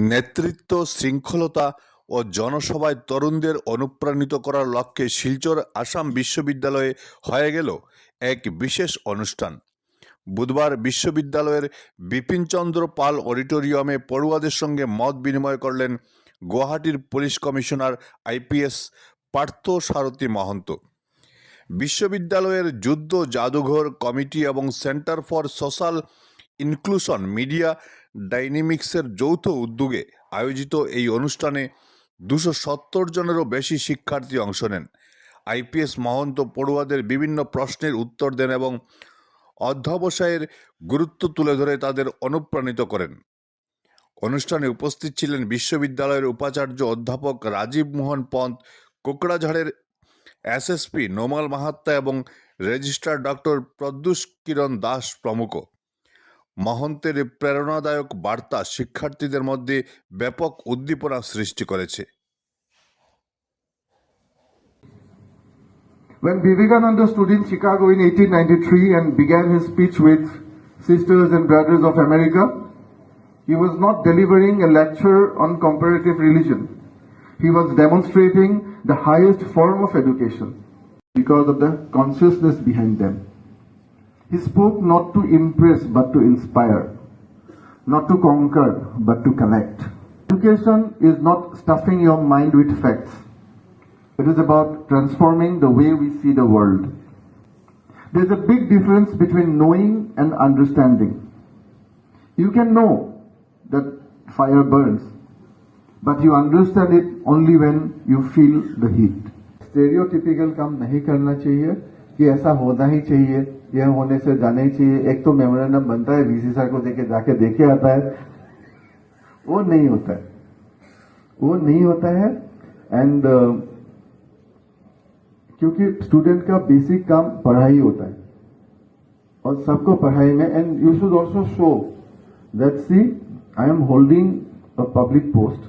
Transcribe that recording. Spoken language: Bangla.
নেতৃত্ব, শৃঙ্খলতা ও জনসভায় তরুণদের অনুপ্রাণিত করার লক্ষ্যে শিলচর আসাম বিশ্ববিদ্যালয়ে হয়ে গেল এক বিশেষ অনুষ্ঠান। বুধবার বিশ্ববিদ্যালয়ের বিপিনচন্দ্র পাল অডিটোরিয়ামে পড়ুয়াদের সঙ্গে মত বিনিময় করলেন গুয়াহাটির police commissioner IPS Partha Sarathi Mahanta. বিশ্ববিদ্যালয়ের যুদ্ধ জাদুঘর কমিটি এবং centre for social inclusion media ডাইনামিক্সের যৌথ উদ্যোগে আয়োজিত এই অনুষ্ঠানে দুশো সত্তর জনেরও বেশি শিক্ষার্থী অংশ নেন। আইপিএস মহন্ত পড়ুয়াদের বিভিন্ন প্রশ্নের উত্তর দেন এবং অধ্যবসায়ের গুরুত্ব তুলে ধরে তাদের অনুপ্রাণিত করেন। অনুষ্ঠানে উপস্থিত ছিলেন বিশ্ববিদ্যালয়ের উপাচার্য অধ্যাপক রাজীব মোহন পন্ত কোকড়াঝাড়ের এসএসপি নোমাল মাহাত্তা এবং রেজিস্ট্রার ডক্টর প্রদ্যুষ কিরণ দাস প্রমুখ। মহন্তের প্রেরণাদায়ক বার্তা শিক্ষার্থীদের মধ্যে ব্যাপক উদ্দীপনা সৃষ্টি করেছে When Vivekananda stood in Chicago in 1893 and began his speech with Sisters and Brothers of America, he was not delivering a lecture on comparative religion. He was demonstrating the highest form of education because of the consciousness behind them. He spoke not to impress but to inspire, not to conquer but to connect. Education is not stuffing your mind with facts. It is about transforming the way we see the world. There's a big difference between knowing and understanding. You can know that fire burns, but you understand it only when you feel the heat. Stereotypical काम नहीं करना चाहिए कि ऐसा होना ही चाहिए यह होने से जाना ही चाहिए। एक तो मेमोरेंडम बनता है वीसी सर को देके जाके देखे आता है। वो नहीं होता है। वो नहीं होता है। एंड uh, क्योंकि स्टूडेंट का बेसिक काम पढ़ाई होता है। और सबको पढ़ाई में and you should also show that see I am holding a public post